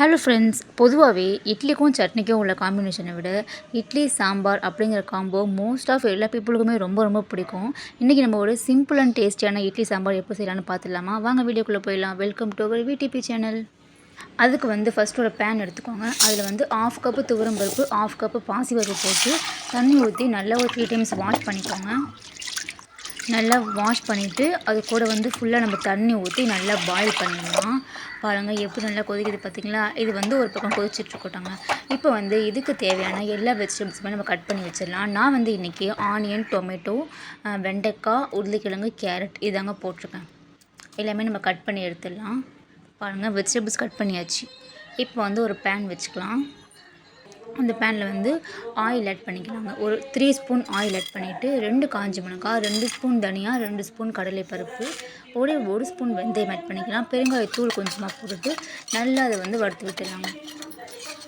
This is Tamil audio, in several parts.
ஹலோ ஃப்ரெண்ட்ஸ் பொதுவாகவே இட்லிக்கும் சட்னிக்கும் உள்ள காம்பினேஷனை விட இட்லி சாம்பார் அப்படிங்கிற காம்போ மோஸ்ட் ஆஃப் எல்லா பீப்புளுக்குமே ரொம்ப ரொம்ப பிடிக்கும். இன்றைக்கி நம்ம ஒரு சிம்பிள் அண்ட் டேஸ்டியான இட்லி சாம்பார் எப்படி செய்யலாம்னு பார்த்துடலாமா? வாங்க வீடியோக்குள்ளே போயிடலாம். Welcome to our VDP channel அதுக்கு வந்து ஃபஸ்ட்டு ஒரு பேன் எடுத்துக்கோங்க. அதில் வந்து ஆஃப் கப்பு துவரம் பருப்பு ஆஃப் கப்பு பாசிப்பருப்பு போட்டு தண்ணி ஊற்றி நல்லா ஒரு த்ரீ டைம்ஸ் வாஷ் பண்ணிக்கோங்க. நல்லா வாஷ் பண்ணிவிட்டு அது கூட வந்து ஃபுல்லாக நம்ம தண்ணி ஊற்றி நல்லா பாயில் பண்ணிடலாம் பாருங்கள் எப்படி நல்லா கொதிக்குது பார்த்தீங்களா இது வந்து ஒரு பக்கம் கொதிச்சிட்ருக்கட்டாங்க இப்போ வந்து இதுக்கு தேவையான எல்லா வெஜிடபிள்ஸுமே நம்ம கட் பண்ணி வச்சிடலாம். நான் வந்து இன்றைக்கி ஆனியன் டொமேட்டோ வெண்டைக்காய் உருளைக்கிழங்கு கேரட் இதாங்க போட்டிருக்கேன். எல்லாமே நம்ம கட் பண்ணி எடுத்துடலாம். பாருங்கள் வெஜிடபிள்ஸ் கட் பண்ணியாச்சு. இப்போ வந்து ஒரு பேன் வச்சுக்கலாம். அந்த பேனில் வந்து ஆயில் ஆட் பண்ணிக்கலாங்க. ஒரு த்ரீ ஸ்பூன் ஆயில் ஆட் பண்ணிவிட்டு ரெண்டு காஞ்சி மிளகாய் ரெண்டு ஸ்பூன் தனியா ரெண்டு ஸ்பூன் கடலைப்பருப்பு ஒரே ஒரு ஸ்பூன் வெந்தயம் ஆட் பண்ணிக்கலாம். பெருங்காயத்தூள் கொஞ்சமாக போட்டுட்டு நல்லா அதை வந்து வறுத்து விட்டுடலாங்க.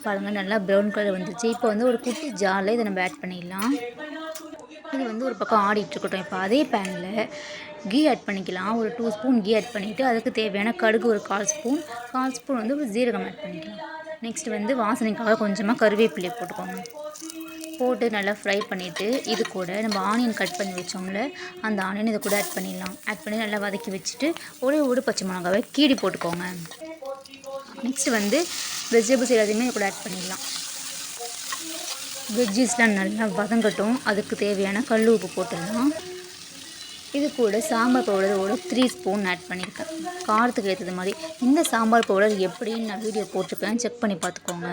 பாருங்கள் நல்லா ப்ரௌன் கலர் வந்துச்சு இப்போ வந்து ஒரு குட்டி ஜாரில் இதை நம்ம ஆட் பண்ணிடலாம். இது வந்து ஒரு பக்கம் ஆடிட்டுருக்கட்டும் இப்போ அதே பேனில் கீ ஆட் பண்ணிக்கலாம். ஒரு டூ ஸ்பூன் கீ ஆட் பண்ணிவிட்டு அதுக்கு தேவையான கடுகு ஒரு கால் ஸ்பூன் கால் ஸ்பூன் வந்து ஒரு ஜீரகம் ஆட் பண்ணிக்கலாம். நெக்ஸ்ட் வந்து வாசனைக்காக கொஞ்சமாக கருவேப்பிலையை போட்டுக்கோங்க. போட்டு நல்லா ஃப்ரை பண்ணிவிட்டு இது கூட நம்ம ஆனியன் கட் பண்ணி வச்சோம்ல அந்த ஆனியன் இதை கூட ஆட் பண்ணிடலாம். ஆட் பண்ணி நல்லா வதக்கி வச்சுட்டு ஒரே ஒரு பச்சை மிளகாவை கீடி போட்டுக்கோங்க. நெக்ஸ்ட் வந்து வெஜிடபிள்ஸ் எல்லாத்தையுமே இது கூட ஆட் பண்ணிடலாம். வெஜ்ஜீஸ்லாம் நல்லா வதங்கட்டும். அதுக்கு தேவையான கல் உப்பு போட்டுடலாம். இது கூட சாம்பார் பவுடர் ஒரு த்ரீ ஸ்பூன் ஆட் பண்ணியிருக்கேன். காரத்துக்கு ஏற்றது மாதிரி. இந்த சாம்பார் பவுடர் எப்படின்னு நான் வீடியோ போட்டிருப்பேன் செக் பண்ணி பார்த்துக்கோங்க.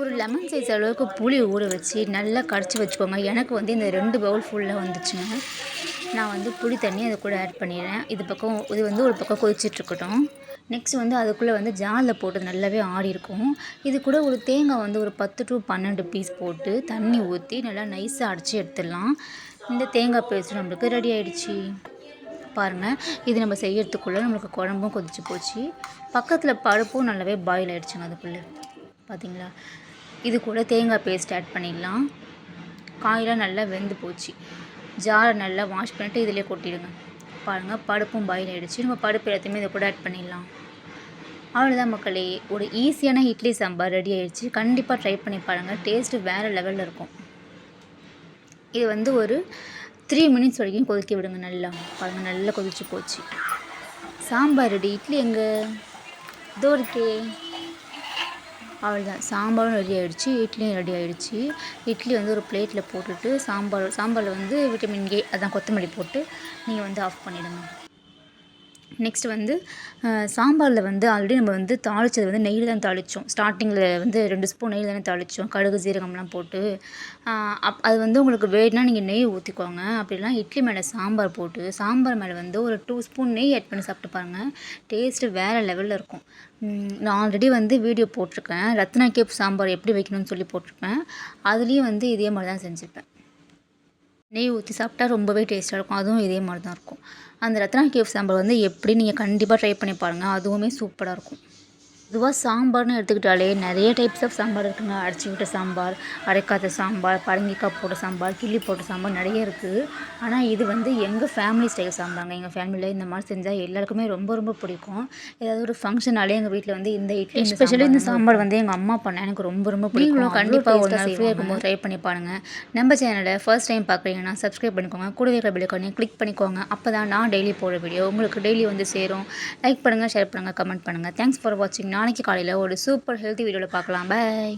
ஒரு லெமன் சைஸ் அளவுக்கு புளி ஊற வச்சு நல்லா கரைச்சி வச்சுக்கோங்க. எனக்கு வந்து இந்த ரெண்டு பவுல் ஃபுல்லாக வந்துச்சுங்க. நான் வந்து புளி தண்ணி அது கூட ஆட் பண்ணிடுறேன். இது பக்கம் இது வந்து ஒரு பக்கம் கொதிச்சிட்ருக்கட்டும். நெக்ஸ்ட் வந்து அதுக்குள்ளே வந்து ஜாலில் போட்டு நல்லாவே ஆடி இருக்கும். இது கூட ஒரு தேங்காய் வந்து ஒரு பத்து டு பன்னெண்டு பீஸ் போட்டு தண்ணி ஊற்றி நல்லா நைஸாக அடித்து எடுத்துடலாம். இந்த தேங்காய் பேஸ்ட் நம்மளுக்கு ரெடி ஆயிடுச்சு. பாருங்கள் இது நம்ம செய்யறதுக்குள்ளே நம்மளுக்கு குழம்பும் கொதிச்சு போச்சு. பக்கத்தில் பருப்பும் நல்லாவே பாயில் ஆகிடுச்சுங்க அதுக்குள்ளே. பார்த்தீங்களா இது கூட தேங்காய் பேஸ்ட் ஆட் பண்ணிடலாம். காயெல்லாம் நல்லா வெந்து போச்சு. ஜாரை நல்லா வாஷ் பண்ணிட்டு இதிலே கொட்டிடுங்க. பாருங்கள் பருப்பும் பாயில் ஆகிடுச்சு நம்ம பருப்பு எல்லாத்தையுமே இதை கூட ஆட் பண்ணிடலாம். அவ்வளோதான் மக்களே. ஒரு ஈஸியான இட்லி சாம்பார் ரெடி ஆகிடுச்சு கண்டிப்பாக ட்ரை பண்ணி பாருங்கள் டேஸ்ட்டு வேறு லெவலில் இருக்கும். இது வந்து ஒரு த்ரீ மினிட்ஸ் வரைக்கும் கொதிக்க விடுங்க நல்லா. பாருங்கள் நல்லா கொதிச்சு போச்சு. சாம்பார் ரெடி இட்லி எங்கே? இதோ இருக்கே. அவ்வளோதான் சாம்பாரும் ரெடி ஆகிடுச்சு இட்லியும் ரெடி ஆகிடுச்சு இட்லி வந்து ஒரு பிளேட்டில் போட்டுட்டு சாம்பார் சாம்பாரில் வந்து விட்டமின் ஏ அதான் கொத்தமல்லி போட்டு நீங்கள் வந்து ஆஃப் பண்ணிவிடுங்க நெக்ஸ்ட் வந்து சாம்பாரில் வந்து ஆல்ரெடி நம்ம வந்து தாளித்தது வந்து நெய்யில் தான் தாளித்தோம் ஸ்டார்டிங்கில் வந்து ரெண்டு ஸ்பூன் நெய்யில் தானே தாளித்தோம் கடுகு ஜீரகம்லாம் போட்டு அப் அது வந்து உங்களுக்கு வேணும்னா நீங்கள் நெய் ஊற்றிக்கோங்க அப்படிலாம் இட்லி மேலே சாம்பார் போட்டு சாம்பார் மேலே வந்து ஒரு டூ ஸ்பூன் நெய் ஆட் பண்ணி சாப்பிட்டு பாருங்கள் டேஸ்ட்டு வேறு லெவலில் இருக்கும். நான் ஆல்ரெடி வந்து வீடியோ போட்டிருக்கேன். ரத்னா கேப் சாம்பார் எப்படி வைக்கணும்னு சொல்லி போட்டிருப்பேன். அதுலேயும் வந்து இதே மாதிரி தான் செஞ்சுருப்பேன். நெய் ஊற்றி சாப்பிட்டா ரொம்பவே டேஸ்ட்டாக இருக்கும். அதுவும் இதே மாதிரி தான் இருக்கும். அந்த ரத்னா கேவ் சாம்பார் வந்து எப்படி நீங்கள் கண்டிப்பாக ட்ரை பண்ணி பாருங்கள் அதுவுமே சூப்பராக இருக்கும். பொதுவாக சாம்பார்னு எடுத்துக்கிட்டாலே நிறைய டைப்ஸ் ஆஃப் சாம்பார் இருக்குங்க. அரைச்சி விட்ட சாம்பார் அரைக்காத சாம்பார் பரங்கிக்காய் போட்ட சாம்பார் கிள்ளி போட்ட சாம்பார் நிறைய இருக்குது ஆனால் இது வந்து எங்கள் ஃபேமிலி ஸ்டைல் சாம்பாருங்க. எங்கள் ஃபேமிலியில் இந்த மாதிரி செஞ்சால் எல்லாருக்குமே ரொம்ப ரொம்ப பிடிக்கும். ஏதாவது ஒரு ஃபங்க்ஷனாலே எங்கள் வீட்டில் வந்து இந்த இட்லி எஸ்பெஷலி இந்த சாம்பார் வந்து எங்கள் அம்மா பண்ண எனக்கு ரொம்ப ரொம்ப பிடிக்கும். கண்டிப்பாக ஒரு நாள் ஃப்ரீயாக இருக்கும்போது ட்ரை பண்ணி பாருங்கள் நம்ம சேனலை ஃபர்ஸ்ட் டைம் பார்க்குறீங்கன்னா சப்ஸ்கிரைப் பண்ணிக்கோங்க. கூடவே இருக்கிற பெல்லைக்கானே கிளிக் பண்ணிக்கோங்க. அப்போ தான் நான் டெய்லி போடுற வீடியோ உங்களுக்கு டெய்லி வந்து சேரும். லைக் பண்ணுங்கள் ஷேர் பண்ணுங்கள் கமெண்ட் பண்ணுங்கள் தேங்க்ஸ் ஃபார் வாட்சிங் நாளைக்கு காலையில் ஒரு சூப்பர் ஹெல்த்தி வீடியோவில் பார்க்கலாம். பாய்